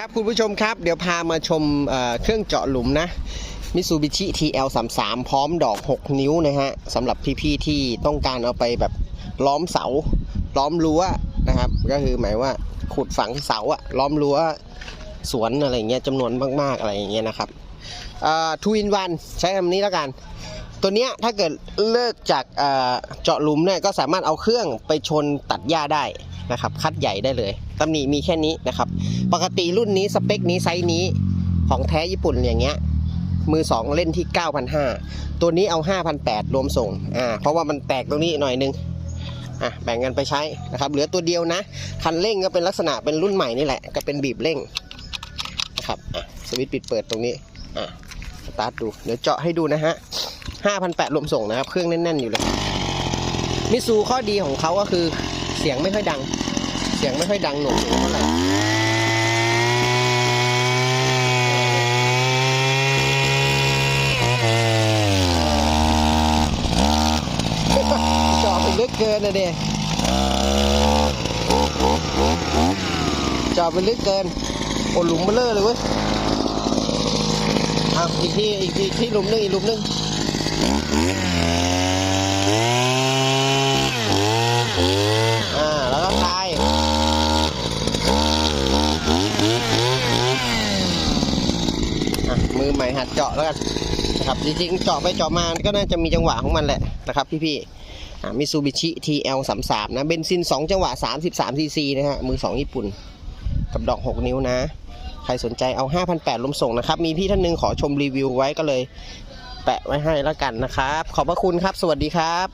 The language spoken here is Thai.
ครับคุณผู้ชมครับเดี๋ยวพามาชมเเครื่องเจาะหลุมนะ Mitsubishi TL33 พร้อมดอก 6 นิ้วนะฮะสำหรับพี่ๆที่ต้องการเอาไปแบบล้อมเสา ล้อมรั้วนะครับ ก็คือหมายว่าขุดฝังเสาอะล้อมรั้วสวนอะไรเงี้ยจำนวนมากๆอะไรอย่างเงี้ยนะครับทูอินวันใช้คำนี้แล้วกัน ตัวเนี้ยถ้าเกิดเลิกจากเจาะหลุมเนี่ยก็สามารถเอาเครื่องไปชนตัดหญ้าได้ นะครับ คัดใหญ่ได้เลยตำหนิมีแค่นี้นะครับ ปกติรุ่นนี้สเปคนี้ไซส์นี้ของแท้ญี่ปุ่นอย่างเงี้ยมือสองเล่นที่ 9,500 ตัวนี้เอา 5,800 รวมส่ง อ่า เพราะว่ามันแตกตรงนี้หน่อยนึง อะ แบ่งกันไปใช้นะครับ เหลือตัวเดียวนะ คันเร่งก็เป็นลักษณะเป็นรุ่นใหม่นี่แหละ ก็เป็นบีบเร่งนะครับ อะ สวิตช์ปิดเปิดตรงนี้ อะ สตาร์ทดู เดี๋ยวเจาะให้ดูนะฮะ 5,800 รวมส่งนะครับ เครื่องแน่น ๆ อยู่เลย มิซูข้อดีของเขาก็คือ สียงไม่ค่อยดัง เสียงไม่ค่อยดังหน่วงหูเท่าไหร่จาะไปลึกเกินนะเด็เจาะไปลึกเกินโอ้หลุมเบลอเลยเว้ยอะอีกทีอีกทีที่หลุมนึงอีกหลุมนึงอ่า แล้วก็คลาย อะมือใหม่หัดเจาะแล้วกันนะครับจริงๆเจาะไปเจาะมาก็น่าจะมีจังหวะของมันแหละนะครับพี่ๆมิซูบิชิ TL 3 3 นะเบนซิน 2 จังหวะ 33ซีซีนะฮะมือ 2 ญี่ปุ่น กับดอก 6 นิ้วนะ ใครสนใจเอา 5,800ลมส่งนะครับ มีพี่ท่านหนึ่งขอชมรีวิวไว้ก็เลย แปะไว้ให้แล้วกันนะครับ ขอบพระคุณครับ สวัสดีครับ